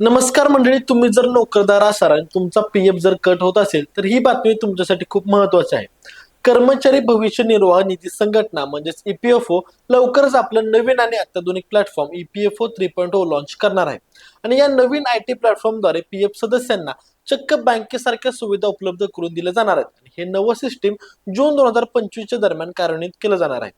नमस्कार मंडळी तुम्ही जर नोकरदार असाल आणि तुमचा पी एफ जर कट होत असेल तर ही बातमी तुमच्यासाठी खूप महत्वाची आहे. कर्मचारी भविष्य निर्वाह निधी संघटना म्हणजेच ईपीएफओ लवकरच आपलं नवीन आणि अत्याधुनिक platform EPFO three point O launch करणार आहे. आणि या नवीन आय टी प्लॅटफॉर्मद्वारे पी एफ सदस्यांना चक्क बँकेसारख्या सुविधा उपलब्ध करून दिल्या जाणार आहेत. आणि हे नवं सिस्टीम जून दोन हजार पंचवीसच्या दरम्यान कार्यान्वित केलं जाणार आहे.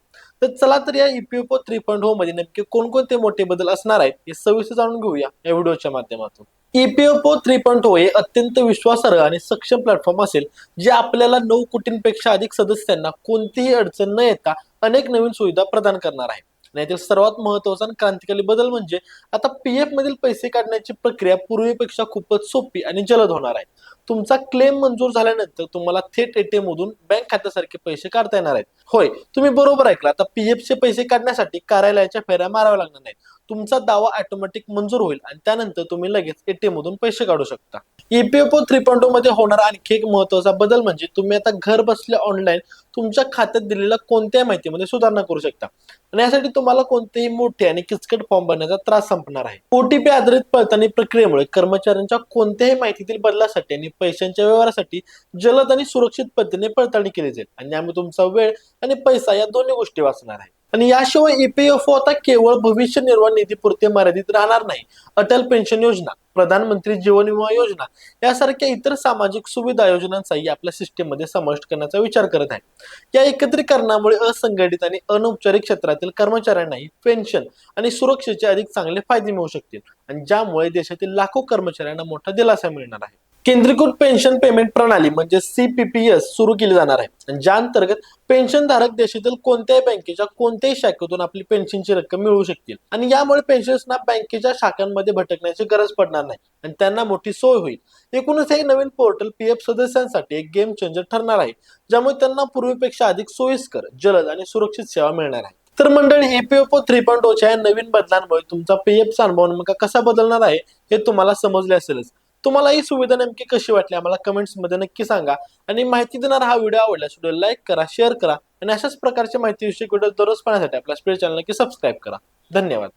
तर चला तर या ईपीएफओ थ्री पॉईंट हो मध्ये नेमके कोणकोणते मोठे बदल असणार आहेत हे सविस्तर जाणून घेऊया या व्हिडिओच्या माध्यमातून. ईपीएफओ थ्री पॉईंट हो हे अत्यंत विश्वासार्ह आणि सक्षम प्लॅटफॉर्म असेल जे आपल्याला नऊ कोटींपेक्षा अधिक सदस्यांना कोणतीही अडचण न येता अनेक नवीन सुविधा प्रदान करणार आहे. नाहीतर सर्वात महत्त्वाचा आणि क्रांतिकारी बदल म्हणजे आता पी एफ मधील पैसे काढण्याची प्रक्रिया पूर्वीपेक्षा खूपच सोपी आणि जलद होणार आहे. तुमचा क्लेम मंजूर झाल्यानंतर तुम्हाला थेट एटीएम मधून बँक खात्यासारखे पैसे काढता येणार आहेत. होय तुम्ही बरोबर ऐकला. आता पीएफ चे पैसे काढण्यासाठी कार्यालयाच्या फेऱ्या माराव्या लागणार नाहीत. तुमचा दावा ऑटोमॅटिक मंजूर होईल आणि त्यानंतर तुम्ही लगेच एटीएम मधून पैसे काढू शकता. ईपीएफओ थ्री पॉईंटमध्ये होणारा आणखी एक महत्त्वाचा बदल म्हणजे तुम्ही आता घर बसल्या ऑनलाईन तुमच्या खात्यात दिलेल्या कोणत्याही माहितीमध्ये सुधारणा करू शकता. आणि यासाठी तुम्हाला कोणतेही मोठे आणि किचकट फॉर्म भरण्याचा त्रास संपणार आहे. ओटीपी आधारित पडताळणी प्रक्रियेमुळे कर्मचाऱ्यांच्या कोणत्याही माहितीतील बदलासाठी आणि पैशांच्या व्यवहारासाठी जलद आणि सुरक्षित पद्धतीने पडताळणी केली जाईल. आणि यामुळे तुमचा वेळ आणि पैसा या दोन्ही गोष्टी वाचणार आहे. आणि याशिवाय ईपीएफओ आता केवळ भविष्य निर्वाह निधीपुरते मर्यादित राहणार नाही. अटल पेन्शन योजना प्रधानमंत्री जीवन विमा योजना यासारख्या इतर सामाजिक सुविधा योजनांचाही आपल्या सिस्टीममध्ये समाविष्ट करण्याचा विचार करत आहे. या एकत्रीकरणामुळे असंघटित आणि अनौपचारिक क्षेत्रातील कर्मचाऱ्यांनाही पेन्शन आणि सुरक्षेचे अधिक चांगले फायदे मिळू शकतील आणि ज्यामुळे देशातील लाखो कर्मचाऱ्यांना मोठा दिलासा मिळणार आहे. केंद्रीकृत पेन्शन पेमेंट प्रणाली म्हणजे सीपीपीएस सुरू केली जाणार आहे. ज्या अंतर्गत पेन्शनधारक देशातील कोणत्याही बँकेच्या कोणत्याही शाखेतून आपली पेन्शनची रक्कम मिळवू शकतील. आणि यामुळे पेन्शनर्सना बँकेच्या शाखांमध्ये भटकण्याची गरज पडणार नाही. आणि त्यांना मोठी सोय होईल. एकूणच हे नवीन पोर्टल पीएफ सदस्यांसाठी एक गेम चेंजर ठरणार आहे. ज्यामुळे त्यांना पूर्वीपेक्षा अधिक सोयीस्कर जलद आणि सुरक्षित सेवा मिळणार आहे. तर मंडळी ईपीएफओ थ्री पॉईंट ओच्या या नवीन बदलांमुळे तुमचा पीएफचा अनुभव नेमका कसा बदलणार आहे हे तुम्हाला समजले असेलच. तुम्हाला ही सुविधा नेमकी कशी वाटली? आम्हाला कमेंट्समध्ये नक्की सांगा. आणि माहिती देणारा हा व्हिडिओ आवडल्यास व्हिडिओ लाईक करा शेअर करा. आणि अशाच प्रकारच्या माहितीविषयी व्हिडिओ दररोज पाहण्यासाठी आपल्या स्पीड चॅनल नक्की सबस्क्राईब करा. धन्यवाद.